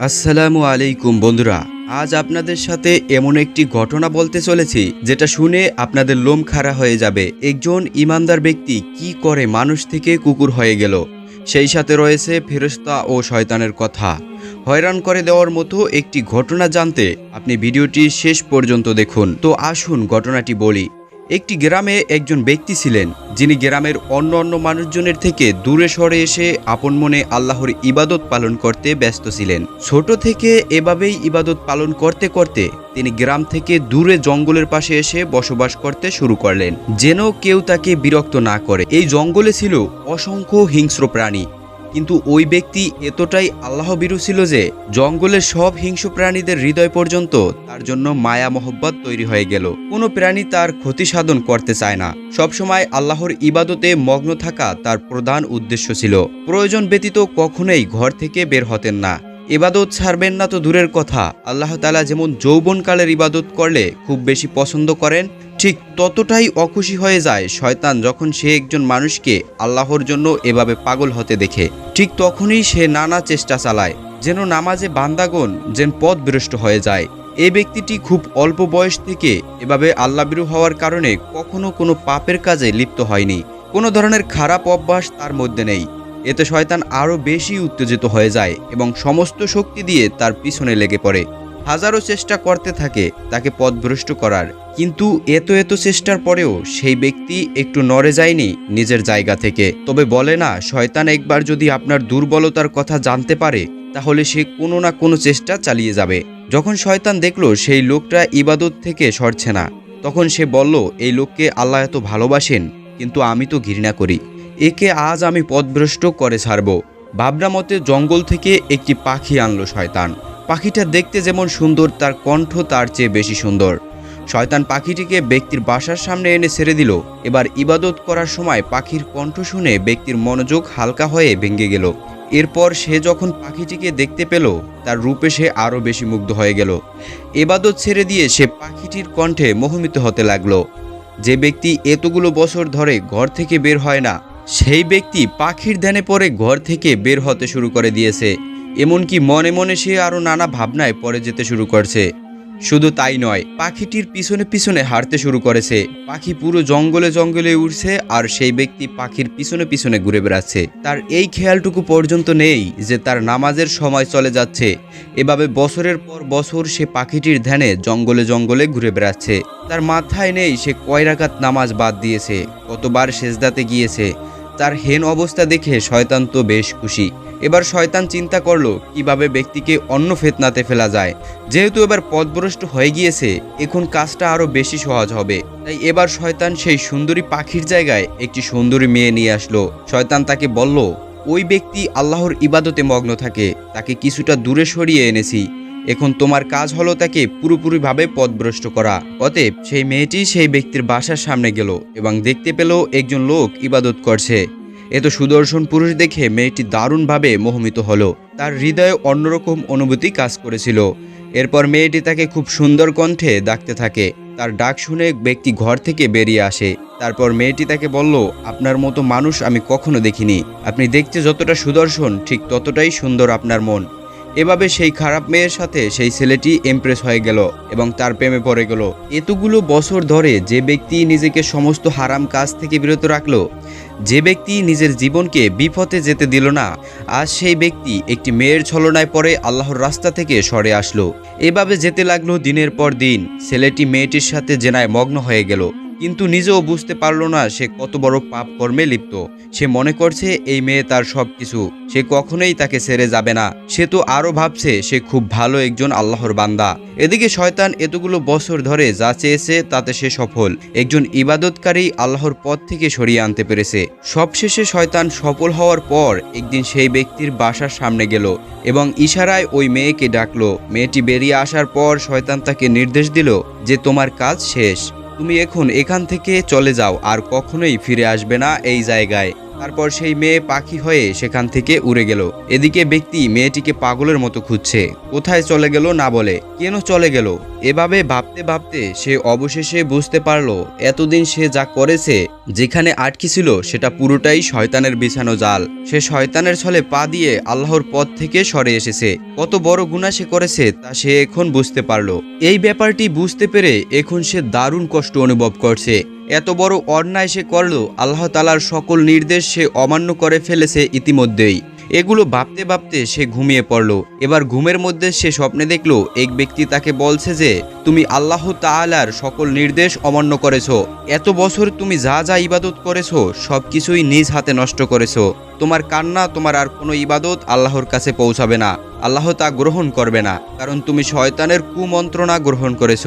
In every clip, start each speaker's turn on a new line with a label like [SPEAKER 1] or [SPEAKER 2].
[SPEAKER 1] আসসালামু আলাইকুম বন্ধুরা, আজ আপনাদের সাথে এমন একটি ঘটনা বলতে চলেছি, যেটা শুনে আপনাদের লোম খাড়া হয়ে যাবে। একজন ইমানদার ব্যক্তি কি করে মানুষ থেকে কুকুর হয়ে গেল? সেই সাথে রয়েছে ফেরস্তা ও শয়তানের কথা। হয়রান করে দেওয়ার মতো একটি ঘটনা জানতে আপনি ভিডিওটি শেষ পর্যন্ত দেখুন। তো আসুন ঘটনাটি বলি। একটি গ্রামে একজন ব্যক্তি ছিলেন, যিনি গ্রামের অন্য অন্য মানুষজনের থেকে দূরে সরে এসে আপন মনে আল্লাহর ইবাদত পালন করতে ব্যস্ত ছিলেন। ছোট থেকে এভাবেই ইবাদত পালন করতে করতে তিনি গ্রাম থেকে দূরে জঙ্গলের পাশে এসে বসবাস করতে শুরু করলেন, যেন কেউ তাকে বিরক্ত না করে। এই জঙ্গলে ছিল অসংখ্য হিংস্র প্রাণী কিন্তু ওই ব্যক্তি এতটাই আল্লাহ বিরু ছিল যে জঙ্গলের সব হিংস্র প্রাণীদের হৃদয় পর্যন্ত তার জন্য মায়া মহব্বত তৈরি হয়ে গেল। কোনো প্রাণী তার ক্ষতি সাধন করতে চায় না। সবসময় আল্লাহর ইবাদতে মগ্ন থাকা তার প্রধান উদ্দেশ্য ছিল। প্রয়োজন ব্যতীত কখনোই ঘর থেকে বের হতেন না। ইবাদত ছাড়বেন না তো দূরের কথা। আল্লাহ তালা যেমন যৌবনকালের ইবাদত করলে খুব বেশি পছন্দ করেন, ঠিক ততটাই অখুশি হয়ে যায় শয়তান যখন সে একজন মানুষকে আল্লাহর জন্য এভাবে পাগল হতে দেখে। ঠিক তখনই সে নানা চেষ্টা চালায়, যেন নামাজে বান্দাগণ যেন পথ বিরষ্ট হয়ে যায়। এই ব্যক্তিটি খুব অল্প বয়স থেকে এভাবে আল্লাবিরু হওয়ার কারণে কখনো কোনো পাপের কাজে লিপ্ত হয়নি। কোনো ধরনের খারাপ অভ্যাস তার মধ্যে নেই। এতে শয়তান আরও বেশি উত্তেজিত হয়ে যায় এবং সমস্ত শক্তি দিয়ে তার পিছনে লেগে পড়ে। হাজারো চেষ্টা করতে থাকে তাকে পথভ্রষ্ট করার, কিন্তু এত এত চেষ্টার পরেও সেই ব্যক্তি একটু নড়ে যায়নি নিজের জায়গা থেকে। তবে বলে না, শয়তান একবার যদি আপনার দুর্বলতার কথা জানতে পারে, তাহলে সে কোনো না কোনো চেষ্টা চালিয়ে যাবে। যখন শয়তান দেখল সেই লোকটা ইবাদত থেকে সরছে না, তখন সে বলল, এই লোককে আল্লাহ এত ভালোবাসেন, কিন্তু আমি তো ঘৃণা করি। একে আজ আমি পথভ্রষ্ট করে ছাড়ব। ভাবনা মতে জঙ্গল থেকে একটি পাখি আনলো শয়তান। পাখিটা দেখতে যেমন সুন্দর, তার কণ্ঠ তার চেয়ে বেশি সুন্দর। শয়তান পাখিটিকে ব্যক্তির বাসার সামনে এনে ছেড়ে দিল। এবার ইবাদত করার সময় পাখির কণ্ঠ শুনে ব্যক্তির মনোযোগ হালকা হয়ে ভেঙে গেল। এরপর সে যখন পাখিটিকে দেখতে পেল, তার রূপে সে আরও বেশি মুগ্ধ হয়ে গেল। এবাদত ছেড়ে দিয়ে সে পাখিটির কণ্ঠে মোহমিত হতে লাগল। যে ব্যক্তি এতগুলো বছর ধরে ঘর থেকে বের হয় না সেই ব্যক্তি পাখির ধ্যানে পরে ঘর থেকে বের হতে শুরু করে দিয়েছে। এমনকি মনে মনে সে আরও নানা ভাবনায় পরে যেতে শুরু করছে। শুধু তাই নয়, পাখিটির পিছনে পিছনে হাঁটতে শুরু করেছে। পাখি পুরো জঙ্গলে জঙ্গলে উঠছে আর সেই ব্যক্তি পাখির পিছনে পিছনে ঘুরে বেড়াচ্ছে। তার এই খেয়ালটুকু পর্যন্ত নেই যে তার নামাজের সময় চলে যাচ্ছে। এভাবে বছরের পর বছর সে পাখিটির ধ্যানে জঙ্গলে জঙ্গলে ঘুরে বেড়াচ্ছে। তার মাথায় নেই সে কয় রাকাত নামাজ বাদ দিয়েছে, কতবার সেজদাতে গিয়েছে। তার হেন অবস্থা দেখে শয়তান তো বেশ খুশি। এবার শয়তান চিন্তা করল, কীভাবে ব্যক্তিকে অন্য ফেতনাতে ফেলা যায়। যেহেতু এবার পথভ্রষ্ট হয়ে গিয়েছে, এখন কাজটা আরও বেশি সহজ হবে। তাই এবার শয়তান সেই সুন্দরী পাখির জায়গায় একটি সুন্দরী মেয়ে নিয়ে আসলো। শয়তান তাকে বলল, ওই ব্যক্তি আল্লাহর ইবাদতে মগ্ন থাকে। তাকে কিছুটা দূরে সরিয়ে এনেছি। এখন তোমার কাজ হলো তাকে পুরোপুরিভাবে পথভ্রষ্ট করা। অতএব সেই মেয়েটি সেই ব্যক্তির বাসার সামনে গেল এবং দেখতে পেল একজন লোক ইবাদত করছে। এত সুদর্শন পুরুষ দেখে মেয়েটি দারুণভাবে মোহমিত হলো। তার হৃদয়ে অন্যরকম অনুভূতি কাজ করেছিল। এরপর মেয়েটি তাকে খুব সুন্দর কণ্ঠে ডাকতে থাকে। তার ডাক শুনে ব্যক্তি ঘর থেকে বেরিয়ে আসে। তারপর মেয়েটি তাকে বলল, আপনার মতো মানুষ আমি কখনো দেখিনি। আপনি দেখতে যতটা সুদর্শন, ঠিক ততটাই সুন্দর আপনার মন। এভাবে সেই খারাপ মেয়ের সাথে সেই ছেলেটি এমপ্রেস হয়ে গেল এবং তার প্রেমে পড়ে গেল। এতগুলো বছর ধরে যে ব্যক্তি নিজেকে সমস্ত হারাম কাজ থেকে বিরত রাখল, যে ব্যক্তি নিজের জীবনকে বিপথে যেতে দিল না, আজ সেই ব্যক্তি একটি মেয়ের ছলনায় পরে আল্লাহর রাস্তা থেকে সরে আসলো। এভাবে যেতে লাগল দিনের পর দিন, ছেলেটি মেয়েটির সাথে জেনায় মগ্ন হয়ে গেল। কিন্তু নিজেও বুঝতে পারল না সে কত বড় পাপ কর্মে লিপ্ত। সে মনে করছে এই মেয়ে তার সব কিছু সে কখনোই তাকে ছেড়ে যাবে না। সে তো আরও ভাবছে সে খুব ভালো একজন আল্লাহর বান্দা। এদিকে শয়তান এতগুলো বছর ধরে যা চেয়েছে তাতে সে সফল। একজন ইবাদতকারী আল্লাহর পথ থেকে সরিয়ে আনতে পেরেছে। সবশেষে শয়তান সফল হওয়ার পর একদিন সেই ব্যক্তির বাসার সামনে গেল এবং ইশারায় ওই মেয়েকে ডাকলো। মেয়েটি বেরিয়ে আসার পর শয়তান তাকে নির্দেশ দিল যে তোমার কাজ শেষ। তুমি এখন এখান থেকে চলে যাও আর কখনোই ফিরে আসবে না এই জায়গায়। তারপর সেই মেয়ে পাখি হয়ে সেখান থেকে উড়ে গেল। এদিকে ব্যক্তি মেয়েটিকে পাগলের মতো খুঁজছে। কোথায় চলে গেল না বলে, কেন চলে গেল? এভাবে ভাবতে ভাবতে সে অবশেষে বুঝতে পারল, এতদিন সে যা করেছে, যেখানে আটকি ছিল সেটা পুরোটাই শয়তানের বিছানো জাল। সে শয়তানের ছলে পা দিয়ে আল্লাহর পথ থেকে সরে এসেছে। কত বড় গুণা সে করেছে তা সে এখন বুঝতে পারল। এই ব্যাপারটি বুঝতে পেরে এখন সে দারুণ কষ্ট অনুভব করছে। এত বড় অন্যায় সে করল আল্লাহ তালার সকল নির্দেশ সে অমান্য করে ফেলেছে ইতিমধ্যেই। এগুলো ভাবতে ভাবতে সে ঘুমিয়ে পড়ল। এবার ঘুমের মধ্যে সে স্বপ্নে দেখল, এক ব্যক্তি তাকে বলছে যে, তুমি আল্লাহ তাআলার সকল নির্দেশ অমান্য করেছ। এত বছর তুমি যা যা ইবাদত করেছ, সব কিছুই নিজ হাতে নষ্ট করেছ। তোমার কান্না, তোমার আর কোনো ইবাদত আল্লাহর কাছে পৌঁছাবে না। আল্লাহ তা গ্রহণ করবে না, কারণ তুমি শয়তানের কুমন্ত্রণা গ্রহণ করেছ।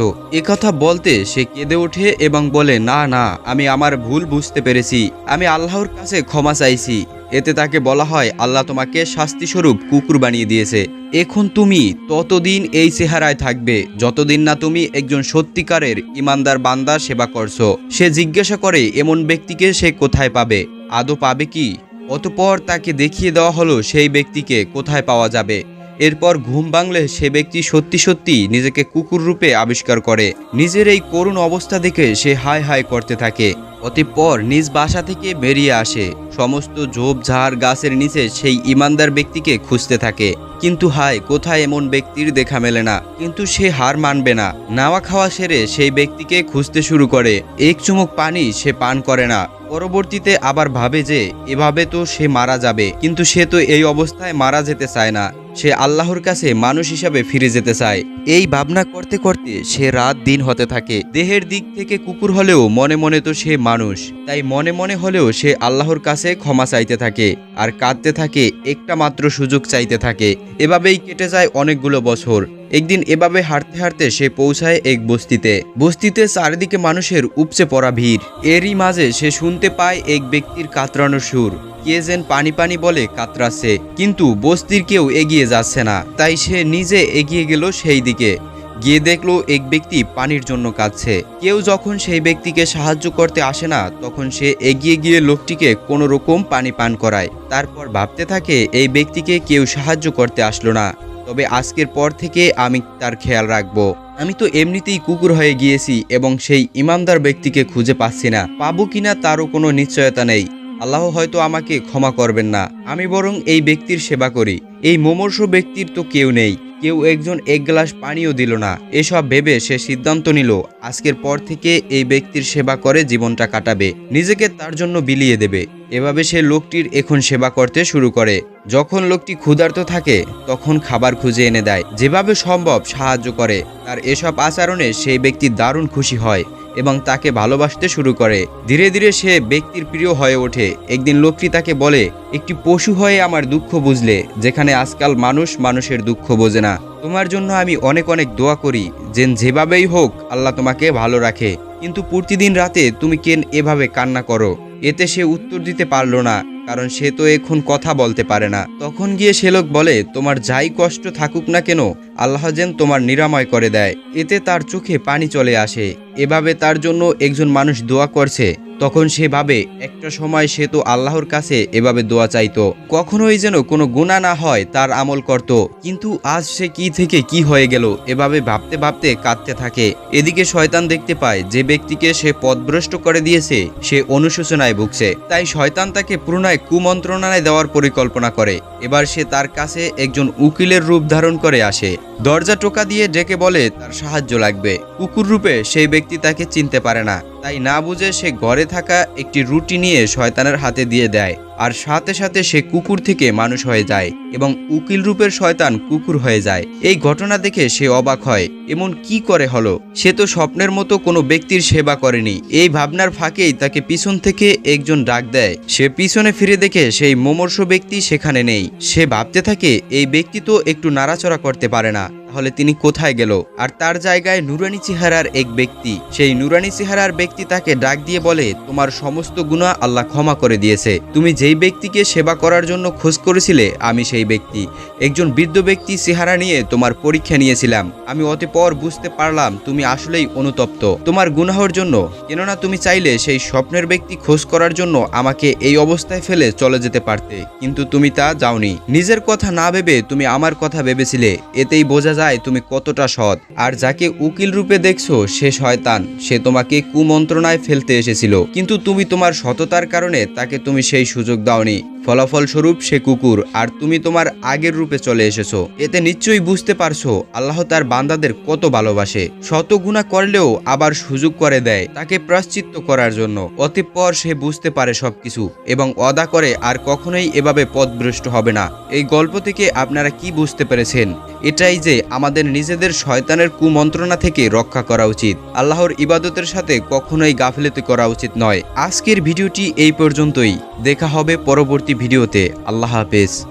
[SPEAKER 1] কথা বলতে সে কেঁদে ওঠে এবং বলে, না না, আমি আমার ভুল বুঝতে পেরেছি। আমি আল্লাহর কাছে ক্ষমা চাইছি। এতে তাকে বলা হয়, আল্লাহ তোমাকে শাস্তিস্বরূপ কুকুর বানিয়ে দিয়েছে। এখন তুমি ততদিন এই চেহারায় থাকবে, যতদিন না তুমি একজন সত্যিকারের ইমানদার বান্দা সেবা করছ সে জিজ্ঞাসা করে, এমন ব্যক্তিকে সে কোথায় পাবে? আদৌ পাবে কি অতপর তাকে দেখিয়ে দেওয়া হলো, সেই ব্যক্তিকে কোথায় পাওয়া যাবে? এরপর ঘুম ভাঙলে সে ব্যক্তি সত্যি সত্যি নিজেকে কুকুর রূপে আবিষ্কার করে। নিজের এই করুণ অবস্থা দেখে সে হায় হায় করতে থাকে। অতঃপর নিজ বাসা থেকে বেরিয়ে আসে। সমস্ত ঝোপঝাড় গাছের নিচে সেই ইমানদার ব্যক্তিকে খুঁজতে থাকে। কিন্তু হায়, কোথায় এমন ব্যক্তির দেখা মেলে না। কিন্তু সে হার মানবে না। নাওয়া খাওয়া সেরে সেই ব্যক্তিকে খুঁজতে শুরু করে। এক চুমুক পানি সে পান করে না। পরবর্তীতে আবার ভাবে যে, এভাবে তো সে মারা যাবে, কিন্তু সে তো এই অবস্থায় মারা যেতে চায় না। সে আল্লাহর কাছে মানুষ হিসাবে ফিরে যেতে চায়। এই ভাবনা করতে করতে সে রাত দিন হতে থাকে। দেহের দিক থেকে কুকুর হলেও মনে মনে তো সে মানুষ। তাই মনে মনে হলেও সে আল্লাহর কাছে ক্ষমা চাইতে থাকে আর কাঁদতে থাকে, একটা মাত্র সুযোগ চাইতে থাকে। এভাবেই কেটে যায় অনেকগুলো বছর। একদিন এভাবে হাঁটতে হাঁটতে সে পৌঁছায় এক বস্তিতে। বস্তিতে চারিদিকে মানুষের উপচে পড়া ভিড়। এরই মাঝে সে শুনতে পায় এক ব্যক্তির কাতরানোর সুর। কে যেন পানি পানি বলে কাতরাচ্ছে, কিন্তু বস্তির কেউ এগিয়ে যাচ্ছে না। তাই সে নিজে এগিয়ে গেল সেই দিকে। গিয়ে দেখল এক ব্যক্তি পানির জন্য কাঁদছে। কেউ যখন সেই ব্যক্তিকে সাহায্য করতে আসে না, তখন সে এগিয়ে গিয়ে লোকটিকে কোনো রকম পানি পান করায়। তারপর ভাবতে থাকে, এই ব্যক্তিকে কেউ সাহায্য করতে আসলো না। তবে আজকের পর থেকে আমি তার খেয়াল রাখব। আমি তো এমনিতেই কুকুর হয়ে গিয়েছি এবং সেই ইমানদার ব্যক্তিকে খুঁজে পাচ্ছি না। পাবো কিনা তারও কোনো নিশ্চয়তা নেই। আল্লাহ হয়তো আমাকে ক্ষমা করবেন না। আমি বরং এই ব্যক্তির সেবা করি। এই মোমর্ষ ব্যক্তির তো কেউ নেই। কেউ একজন এক গ্লাস পানিও দিল না। এসব ভেবে সে সিদ্ধান্ত নিল, আজকের পর থেকে এই ব্যক্তির সেবা করে জীবনটা কাটাবে। নিজেকে তার জন্য বিলিয়ে দেবে। এভাবে সে লোকটির এখন সেবা করতে শুরু করে। যখন লোকটি ক্ষুধার্ত থাকে, তখন খাবার খুঁজে এনে দেয়। যেভাবে সম্ভব সাহায্য করে। তার এসব আচরণে সেই ব্যক্তি দারুণ খুশি হয়। এবং তাকে ভালোবাসতে শুরু করে। ধীরে ধীরে সে ব্যক্তির প্রিয় হয়ে ওঠে। একদিন লোকটি তাকে বলে, একটি পশু হয়ে আমার দুঃখ বুঝলে, যেখানে আজকাল মানুষ মানুষের দুঃখ বোঝে না। তোমার জন্য আমি অনেক অনেক দোয়া করি। যে যেভাবেই হোক, আল্লাহ তোমাকে ভালো রাখে। কিন্তু প্রতিদিন রাতে তুমি কেন এভাবে কান্না করো? এতে সে উত্তর দিতে পারল না, কারণ সে তো এখন কথা বলতে পারে না। তখন গিয়ে সে লোক বলে, তোমার যাই কষ্ট থাকুক না কেন, আল্লাহ যেন তোমার নিরাময় করে দেয়। এতে তার চোখে পানি চলে আসে। এভাবে তার জন্য একজন মানুষ দোয়া করছে, তখন সে ভাবে, একটা সময় সে তো আল্লাহর কাছে এভাবে দোয়া চাইতো। কখনোই যেন কোনো গুণা না হয় তার আমল করত, কিন্তু আজ সে কি থেকে কি হয়ে গেল, এভাবে ভাবতে ভাবতে কাঁদতে থাকে। এদিকে শয়তান দেখতে পায়, যে ব্যক্তিকে সে পথভ্রষ্ট করে দিয়েছে, সে অনুশোচনায় ভুগছে। তাই শয়তান তাকে পুনরায় কুমন্ত্রণায় দেওয়ার পরিকল্পনা করে। এবার সে তার কাছে একজন উকিলের রূপ ধারণ করে আসে। দরজা টোকা দিয়ে ডেকে বলে, তার সাহায্য লাগবে। কুকুর রূপে সেই ব্যক্তি তাকে চিনতে পারে না। তাই না বুঝে সে ঘরে থাকা একটি রুটি নিয়ে শয়তানের হাতে দিয়ে দেয়, আর সাথে সাথে সে কুকুর থেকে মানুষ হয়ে যায় এবং উকিল রূপের শয়তান কুকুর হয়ে যায়। এই ঘটনা দেখে সে অবাক হয়, এমন কি করে হলো? সে তো স্বপ্নের মতো কোনো ব্যক্তির সেবা করেনি। এই ভাবনার ফাঁকেই তাকে পিছন থেকে একজন ডাক দেয়। সে পিছনে ফিরে দেখে সেই মোমর্ষ ব্যক্তি সেখানে নেই। সে ভাবতে থাকে, এই ব্যক্তি তো একটু নাড়াচড়া করতে পারে না। তাহলে তিনি কোথায় গেল? আর তার জায়গায় নুরানি চেহারার এক ব্যক্তি। সেই নুরানি চেহারার ব্যক্তি তাকে ডাক দিয়ে বলে, তোমার সমস্ত গুণা আল্লাহ ক্ষমা করে দিয়েছে। তুমি যেই ব্যক্তিকে সেবা করার জন্য খোঁজ করেছিলে, আমি সেই ব্যক্তি। একজন বৃদ্ধ ব্যক্তি চেহারা নিয়ে তোমার পরীক্ষা নিয়েছিলাম। আমি অতঃপর বুঝতে পারলাম তুমি আসলেই অনুতপ্ত। তোমার গুনাহর জন্য। কেননা তুমি চাইলে সেই স্বপ্নের ব্যক্তি খোঁজ করার জন্য আমাকে এই অবস্থায় ফেলে চলে যেতে পারতে। কিন্তু তুমি তা যাওনি। নিজের কথা না ভেবে তুমি আমার কথা ভেবেছিলে। এতেই বোঝা যায়, তুমি কতটা সৎ। আর যাকে উকিল রূপে দেখছ, সে শয়তান। সে তোমাকে কুমন্ত্রণায় ফেলতে এসেছিল। কিন্তু তুমি তোমার সততার কারণে তাকে তুমি সেই সুযোগ দাওনি। ফলাফলস্বরূপ সে কুকুর, আর তুমি তোমার আগের রূপে চলে এসেছ। এতে নিশ্চয়ই বুঝতে পারছ, আল্লাহ তার বান্দাদের কত ভালোবাসে। শত গুণা করলেও আবার সুযোগ করে দেয় তাকে প্রাশ্চিত্য করার জন্য। অতঃপর সে বুঝতে পারে সবকিছু এবং অদা করে আর কখনোই এভাবে পথভ্রষ্ট হবে না। এই গল্প থেকে আপনারা কি বুঝতে পেরেছেন? এটাই যে আমাদের নিজেদের শয়তানের কুমন্ত্রণা থেকে রক্ষা করা উচিত। আল্লাহর ইবাদতের সাথে কখনোই গাফিলতি করা উচিত নয়। আজকের ভিডিওটি এই পর্যন্তই। দেখা হবে পরবর্তী ভিডিওতে। আল্লাহ হাফেজ।